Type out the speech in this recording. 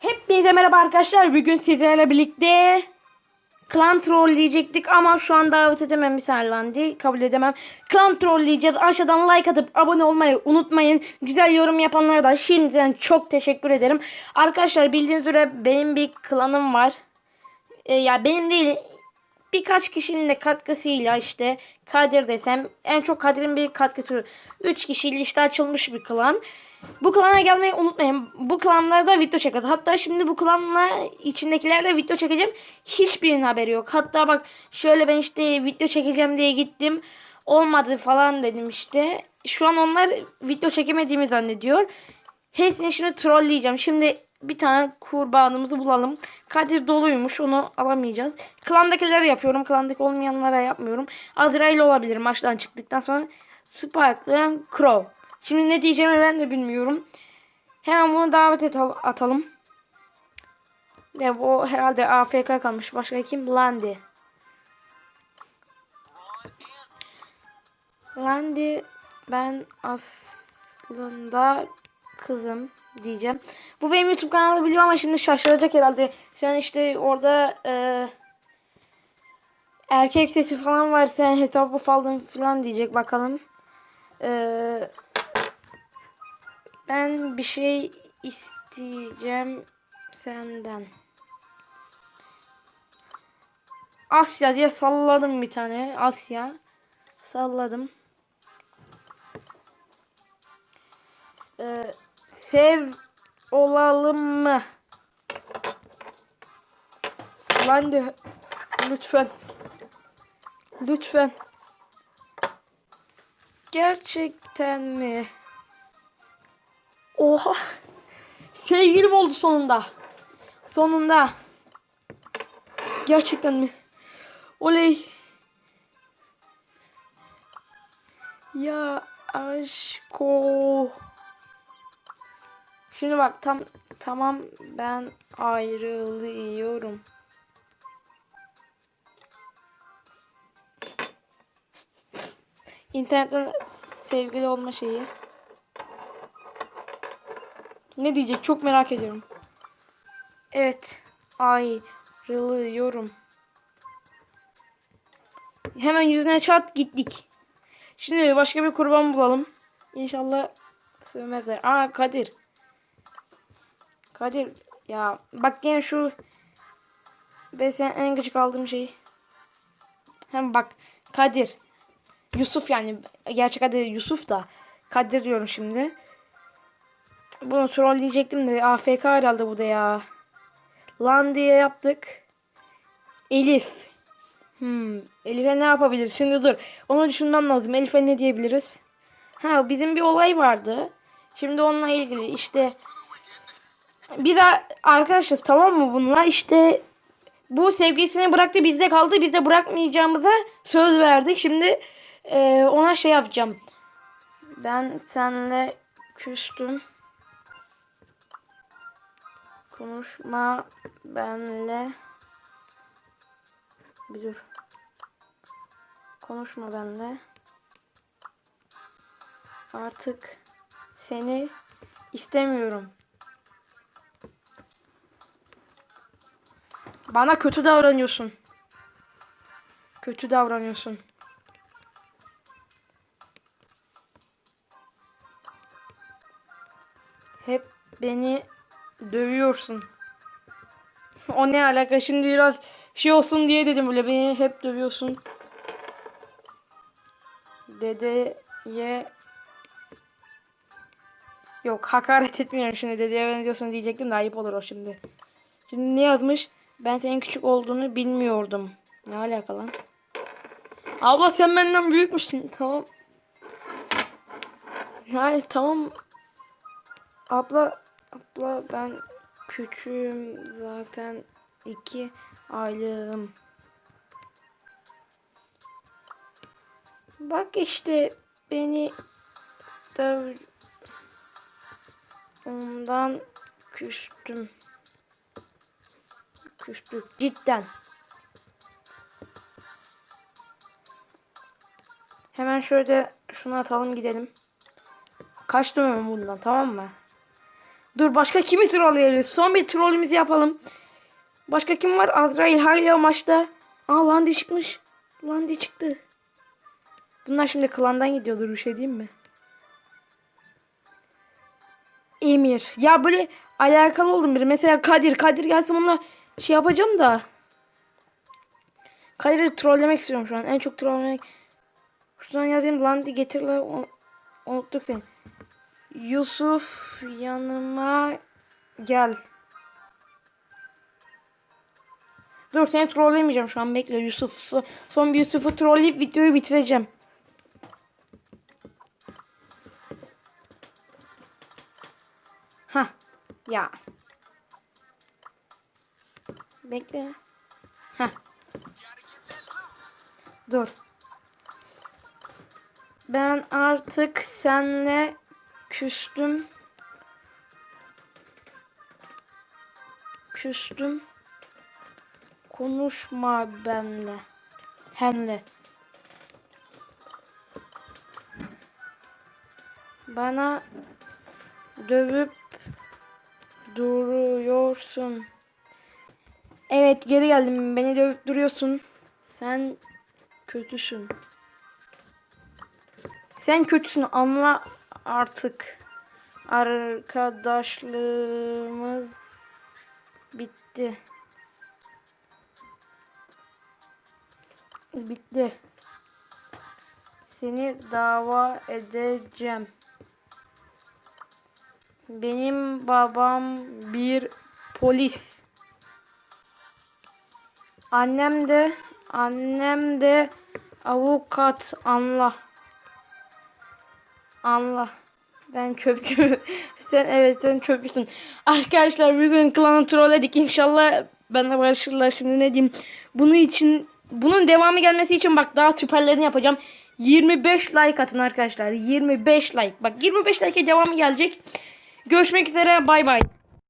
Hepinize merhaba arkadaşlar. Bugün sizlerle birlikte klan trolleyecektik ama şu an davet edemem misallandi. Kabul edemem. Klan trolleyeceğiz. Aşağıdan like atıp abone olmayı unutmayın. Güzel yorum yapanlara da şimdiden çok teşekkür ederim. Arkadaşlar bildiğiniz üzere benim bir klanım var. E, ya benim değil birkaç kişinin de katkısıyla işte Kadir desem en çok Kadir'in bir katkısı 3 kişiyle işte açılmış bir klan. Bu klana gelmeyi unutmayın. Bu klanlarda video çekeceğiz. Hatta şimdi bu klanla içindekilerle video çekeceğim. Hiçbirinin haberi yok. Hatta bak şöyle ben işte video çekeceğim diye gittim. Olmadı falan dedim işte. Şu an onlar video çekemediğimi zannediyor. Hepsini şimdi trolleyeceğim. Şimdi bir tane kurbanımızı bulalım. Kadir doluymuş. Onu alamayacağız. Klandakileri yapıyorum. Klandaki olmayanlara yapmıyorum. Azrail olabilir maçtan çıktıktan sonra. Sparklı Crow. Şimdi ne diyeceğimi ben de bilmiyorum. Hemen bunu davet et atalım. Ne o herhalde AFK kalmış. Başka kim? Landy. Landy ben aslında kızım diyeceğim. Bu benim YouTube kanalı biliyor ama şimdi şaşıracak herhalde. Sen işte orada e, erkek sesi falan var sen hesabı falan filan diyecek bakalım. E, ben bir şey isteyeceğim senden. Asya diye salladım bir tane. Asya. Salladım. Ee, sev olalım mı? Lan de lütfen. Lütfen. Gerçekten mi? Oha. Sevgilim oldu sonunda. Sonunda. Gerçekten mi? Oley. Ya aşko. Şimdi bak tam tamam ben ayrılıyorum. İnternetten sevgili olma şeyi. Ne diyecek çok merak ediyorum. Evet ayrılıyorum. Hemen yüzüne çat gittik. Şimdi başka bir kurban bulalım. İnşallah sövmezler. Aa Kadir. Kadir ya bak yine şu sen en gıcık aldığım şey. Hem bak Kadir. Yusuf yani gerçek adı Yusuf da Kadir diyorum şimdi. Bunu trolleyecektim de AFK herhalde bu da ya. Lan diye yaptık. Elif. Hmm. Elif'e ne yapabilir? Şimdi dur. Onu düşünmem lazım. Elif'e ne diyebiliriz? Ha bizim bir olay vardı. Şimdi onunla ilgili işte bir de arkadaşlar tamam mı bununla işte bu sevgilisini bıraktı bizde kaldı. Biz de bırakmayacağımıza söz verdik. Şimdi e, ona şey yapacağım. Ben seninle küstüm. Konuşma benle. Bir dur. Konuşma benle. Artık seni istemiyorum. Bana kötü davranıyorsun. Kötü davranıyorsun. Hep beni dövüyorsun. O ne alaka? Şimdi biraz şey olsun diye dedim böyle beni hep dövüyorsun. Dedeye Yok hakaret etmiyorum şimdi dedeye benziyorsun diyecektim de ayıp olur o şimdi. Şimdi ne yazmış? Ben senin küçük olduğunu bilmiyordum. Ne alaka lan? Abla sen benden büyükmüşsün. Tamam. Yani tamam. Abla abla ben küçüğüm zaten iki aylığım. Bak işte beni döv ondan küstüm. Küstük cidden. Hemen şöyle şunu atalım gidelim. Kaç dönüyorum bundan tamam mı? Dur başka kimi trolleyebiliriz? Son bir trollümüzü yapalım. Başka kim var? Azrail hala maçta. Aa Landi çıkmış. Landi çıktı. Bunlar şimdi klandan gidiyordur bir şey diyeyim mi? Emir. Ya böyle alakalı oldum biri. Mesela Kadir. Kadir gelsin onunla şey yapacağım da. Kadir'i trollemek istiyorum şu an. En çok trollemek. Şuradan yazayım. Landi getir la. Unuttuk seni. Yusuf yanıma gel. Dur seni trollemeyeceğim şu an bekle Yusuf. Son, bir Yusuf'u trolleyip videoyu bitireceğim. Ha ya. Bekle. Ha. Dur. Ben artık senle küstüm. Küstüm. Konuşma benle. Henle. Bana dövüp duruyorsun. Evet geri geldim. Beni dövüp duruyorsun. Sen kötüsün. Sen kötüsün anla artık. Arkadaşlığımız bitti. Bitti. Seni dava edeceğim. Benim babam bir polis. Annem de annem de avukat anla. Anla. Ben çöpçü. sen evet sen çöpçüsün. Arkadaşlar bugün klanı trolledik. İnşallah benimle barışırlar. Şimdi ne diyeyim. Bunun için bunun devamı gelmesi için bak daha süperlerini yapacağım. 25 like atın arkadaşlar. 25 like. Bak 25 like'e devamı gelecek. Görüşmek üzere. Bay bay.